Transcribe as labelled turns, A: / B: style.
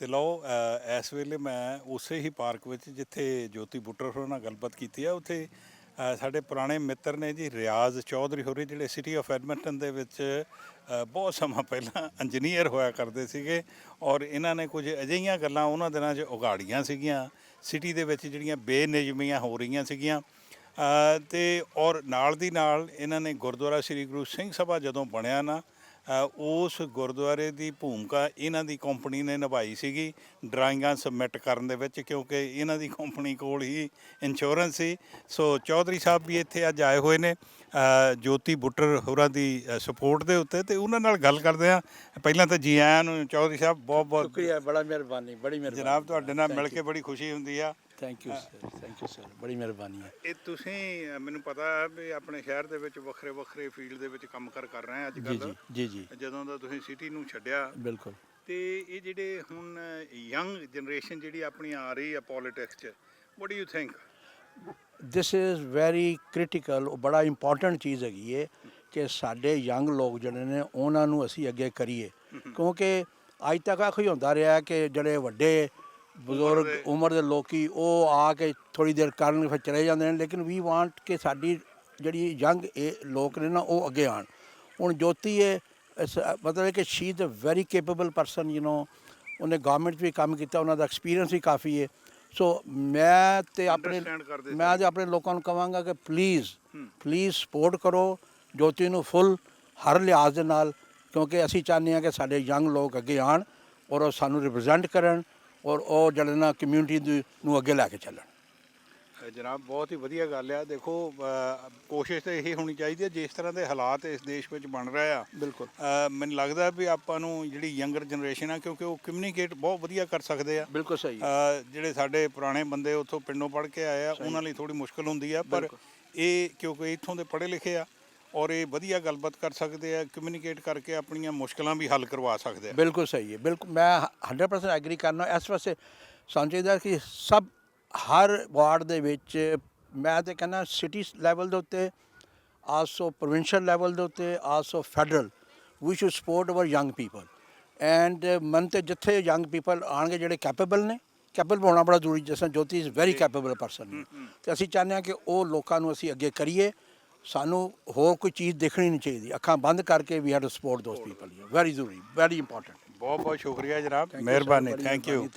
A: ਤੇ ਲਓ ਇਸ ਵੇਲੇ ਮੈਂ ਉਸੇ ਹੀ ਪਾਰਕ ਵਿੱਚ ਜਿੱਥੇ ਜੋਤੀ ਬੁੱਟਰ ਹੋਰਾਂ ਨਾਲ ਗੱਲਬਾਤ ਕੀਤੀ ਹੈ ਉੱਥੇ ਸਾਡੇ ਪੁਰਾਣੇ ਮਿੱਤਰ ਨੇ ਜੀ ਰਿਆਜ਼ ਚੌਧਰੀ ਹੋਰੀ ਜਿਹੜੇ ਸਿਟੀ ਆਫ ਐਡਮਿੰਟਨ ਦੇ ਵਿੱਚ ਬਹੁਤ ਸਮਾਂ ਪਹਿਲਾਂ ਇੰਜੀਨੀਅਰ ਹੋਇਆ ਕਰਦੇ ਸੀਗੇ ਔਰ ਇਹਨਾਂ ਨੇ ਕੁਝ ਅਜਿਹੀਆਂ ਗੱਲਾਂ ਉਹਨਾਂ ਦਿਨਾਂ 'ਚ ਉਗਾੜੀਆਂ ਸੀਗੀਆਂ ਸਿਟੀ ਦੇ ਵਿੱਚ ਜਿਹੜੀਆਂ ਬੇਨਿਯਮੀਆਂ ਹੋ ਰਹੀਆਂ ਸੀਗੀਆਂ ਅ, ਤੇ ਔਰ ਨਾਲ ਦੀ ਨਾਲ ਇਹਨਾਂ ਨੇ ਗੁਰਦੁਆਰਾ ਸ੍ਰੀ ਗੁਰੂ ਸਿੰਘ ਸਭਾ ਜਦੋਂ ਬਣਿਆ ਨਾ ਉਸ ਗੁਰਦੁਆਰੇ ਦੀ ਭੂਮਿਕਾ ਇਹਨਾਂ ਦੀ ਕੰਪਨੀ ਨੇ ਨਿਭਾਈ ਸੀਗੀ ਡਰਾਇੰਗਾਂ ਸਬਮਿਟ ਕਰਨ ਦੇ ਵਿੱਚ ਕਿਉਂਕਿ ਇਹਨਾਂ ਦੀ ਕੰਪਨੀ ਕੋਲ ਹੀ ਇੰਸ਼ੋਰੈਂਸ ਸੀ। ਸੋ ਚੌਧਰੀ ਸਾਹਿਬ ਵੀ ਇੱਥੇ ਅੱਜ ਆਏ ਹੋਏ ਨੇ ਜੋਤੀ ਬੁੱਟਰ ਹੋਰਾਂ ਦੀ ਸਪੋਰਟ ਦੇ ਉੱਤੇ ਤੇ ਉਹਨਾਂ ਨਾਲ ਗੱਲ ਕਰਦੇ ਆ ਪਹਿਲਾਂ ਤਾਂ ਜੀ ਆਇਆਂ ਨੂੰ ਚੌਧਰੀ ਸਾਹਿਬ ਬਹੁਤ ਬਹੁਤ
B: ਸ਼ੁਕਰੀਆ ਬੜਾ ਮਿਹਰਬਾਨੀ ਬੜੀ ਮਿਹਰਬਾਨੀ।
A: ਜਨਾਬ ਤੁਹਾਡੇ ਨਾਲ ਮਿਲ ਕੇ ਬੜੀ ਖੁਸ਼ੀ ਹੁੰਦੀ ਆ।
B: Thank you sir thank you sir ਬੜੀ ਮਿਹਰਬਾਨੀ ਹੈ
A: ਇਹ ਤੁਸੀਂ ਮੈਨੂੰ ਪਤਾ ਹੈ ਵੀ ਆਪਣੇ ਸ਼ਹਿਰ ਦੇ ਵਿੱਚ ਵੱਖਰੇ ਵੱਖਰੇ ਫੀਲਡ ਦੇ ਵਿੱਚ ਕੰਮ ਕਰ ਕਰ ਰਹੇ ਆ ਅੱਜ
B: ਜੀ
A: ਕੱਲ
B: ਜੀ ਜੀ ਜੀ।
A: ਜਦੋਂ ਦਾ ਤੁਸੀਂ ਸਿਟੀ ਨੂੰ ਛੱਡਿਆ।
B: ਬਿਲਕੁਲ।
A: ਤੇ ਇਹ ਜਿਹੜੇ ਹੁਣ ਯੰਗ ਜਨਰੇਸ਼ਨ ਜਿਹੜੀ ਆਪਣੀ ਆ ਰਹੀ ਆ ਪੋਲਿਟਿਕਸ 'ਚ what do you think
B: this is very critical ਬੜਾ ਇੰਪੋਰਟੈਂਟ ਚੀਜ਼ ਹੈਗੀ ਹੈ ਕਿ ਸਾਡੇ ਯੰਗ ਲੋਕ ਜਿਹੜੇ ਨੇ ਉਹਨਾਂ ਨੂੰ ਅਸੀਂ ਅੱਗੇ ਕਰੀਏ। ਕਿਉਂਕਿ ਅੱਜ ਤੱਕ ਆਖੋ ਹੁੰਦਾ ਰਿਹਾ ਕਿ ਜਿਹੜੇ ਵੱਡੇ ਬਜ਼ੁਰਗ ਉਮਰ ਦੇ ਲੋਕੀ ਉਹ ਆ ਕੇ ਥੋੜੀ ਦੇਰ ਕਰਨ ਫਿਰ ਚਲੇ ਜਾਂਦੇ ਨੇ ਲੇਕਿਨ ਵੀ ਵਾਂਟ ਕਿ ਸਾਡੀ ਜਿਹੜੀ ਯੰਗ ਇਹ ਲੋਕ ਨੇ ਨਾ ਉਹ ਅੱਗੇ ਆਣ ਹੁਣ ਜੋਤੀ ਹੈ ਇਸ- ਮਤਲਬ ਕਿ she is a very capable person you know ਉਹਨੇ ਗਵਰਨਮੈਂਟ 'ਚ ਵੀ ਕੰਮ ਕੀਤਾ ਉਹਨਾਂ ਦਾ ਐਕਸਪੀਰੀਅੰਸ ਵੀ ਕਾਫੀ ਹੈ। ਸੋ ਮੈਂ ਤੇ ਆਪਣੇ ਮੈਂ ਤੇ ਆਪਣੇ ਲੋਕਾਂ ਨੂੰ ਕਹਾਂਗਾ ਕਿ ਪਲੀਜ਼। ਪਲੀਜ਼ ਸਪੋਰਟ ਕਰੋ ਜੋਤੀ ਨੂੰ ਫੁੱਲ ਹਰ ਲਿਹਾਜ਼ ਦੇ ਨਾਲ ਕਿਉਂਕਿ ਅਸੀਂ ਚਾਹੁੰਦੇ ਹਾਂ ਕਿ ਸਾਡੇ ਯੰਗ ਲੋਕ ਅੱਗੇ ਆਣ ਔਰ ਉਹ ਸਾਨੂੰ ਰਿਪਰੈਜ਼ੈਂਟ ਕਰਨ ਔਰ ਉਹ ਜਿਹੜੇ ਨਾ ਕਮਿਊਨਿਟੀ ਨੂੰ ਅੱਗੇ ਲੈ ਕੇ ਚੱਲਣ।
A: ਜਨਾਬ ਬਹੁਤ ਹੀ ਵਧੀਆ ਗੱਲ ਆ। ਦੇਖੋ ਕੋਸ਼ਿਸ਼ ਤਾਂ ਇਹ ਹੋਣੀ ਚਾਹੀਦੀ ਹੈ ਜਿਸ ਤਰ੍ਹਾਂ ਦੇ ਹਾਲਾਤ ਇਸ ਦੇਸ਼ ਵਿੱਚ ਬਣ ਰਹੇ ਆ।
B: ਬਿਲਕੁਲ।
A: ਮੈਨੂੰ ਲੱਗਦਾ ਵੀ ਆਪਾਂ ਨੂੰ ਜਿਹੜੀ ਯੰਗਰ ਜਨਰੇਸ਼ਨ ਆ ਕਿਉਂਕਿ ਉਹ ਕਮਿਊਨੀਕੇਟ ਬਹੁਤ ਵਧੀਆ ਕਰ ਸਕਦੇ ਆ।
B: ਬਿਲਕੁਲ ਸਹੀ
A: ਜਿਹੜੇ ਸਾਡੇ ਪੁਰਾਣੇ ਬੰਦੇ ਉੱਥੋਂ ਪਿੰਡੋਂ ਪੜ੍ਹ ਕੇ ਆਏ ਆ ਉਹਨਾਂ ਲਈ ਥੋੜੀ ਮੁਸ਼ਕਲ ਹੁੰਦੀ ਆ ਪਰ ਇਹ ਕਿਉਂਕਿ ਇੱਥੋਂ ਦੇ ਪੜ੍ਹੇ ਲਿਖੇ ਆ ਔਰ ਇਹ ਵਧੀਆ ਗੱਲਬਾਤ ਕਰ ਸਕਦੇ ਆ ਕਮਿਊਨੀਕੇਟ ਕਰਕੇ ਆਪਣੀਆਂ ਮੁਸ਼ਕਲਾਂ ਵੀ ਹੱਲ ਕਰਵਾ ਸਕਦੇ ਆ।
B: ਬਿਲਕੁਲ ਸਹੀ ਹੈ ਬਿਲਕੁਲ ਮੈਂ 100% ਐਗਰੀ ਕਰਨਾ ਇਸ ਵਾਸਤੇ ਸਾਨੂੰ ਚਾਹੀਦਾ ਕਿ ਸਭ ਹਰ ਵਾਰਡ ਦੇ ਵਿੱਚ ਮੈਂ ਤੇ ਕਹਿੰਦਾ ਸਿਟੀ ਲੈਵਲ ਦੇ ਉੱਤੇ ਆਲਸੋ ਪ੍ਰੋਵਿੰਸ਼ੀਅਲ ਲੈਵਲ ਦੇ ਉੱਤੇ also federal we should support our young people and ਮਨ ਤੇ ਜਿੱਥੇ ਯੰਗ ਪੀਪਲ ਆਣਗੇ ਜਿਹੜੇ ਕੈਪੇਬਲ ਨੇ ਕੈਪੇਬਲ ਹੋਣਾ ਬੜਾ ਜ਼ਰੂਰੀ ਜਿਸ ਤਰ੍ਹਾਂ Jyoti is very capable person ਤੇ ਅਸੀਂ ਚਾਹੁੰਦੇ ਹਾਂ ਕਿ ਉਹ ਲੋਕਾਂ ਨੂੰ ਅਸੀਂ ਅੱਗੇ ਕਰੀਏ ਸਾਨੂੰ ਹੋਰ ਕੋਈ ਚੀਜ਼ ਦੇਖਣੀ ਨਹੀਂ ਚਾਹੀਦੀ। ਅੱਖਾਂ ਬੰਦ ਕਰਕੇ ਵੀ to support those people very ਜ਼ਰੂਰੀ ਵੈਰੀ ਇੰਪੋਰਟੈਂਟ
A: ਬਹੁਤ ਬਹੁਤ ਸ਼ੁਕਰੀਆ ਜਨਾਬ. ਮਿਹਰਬਾਨੀ ਥੈਂਕ ਯੂ।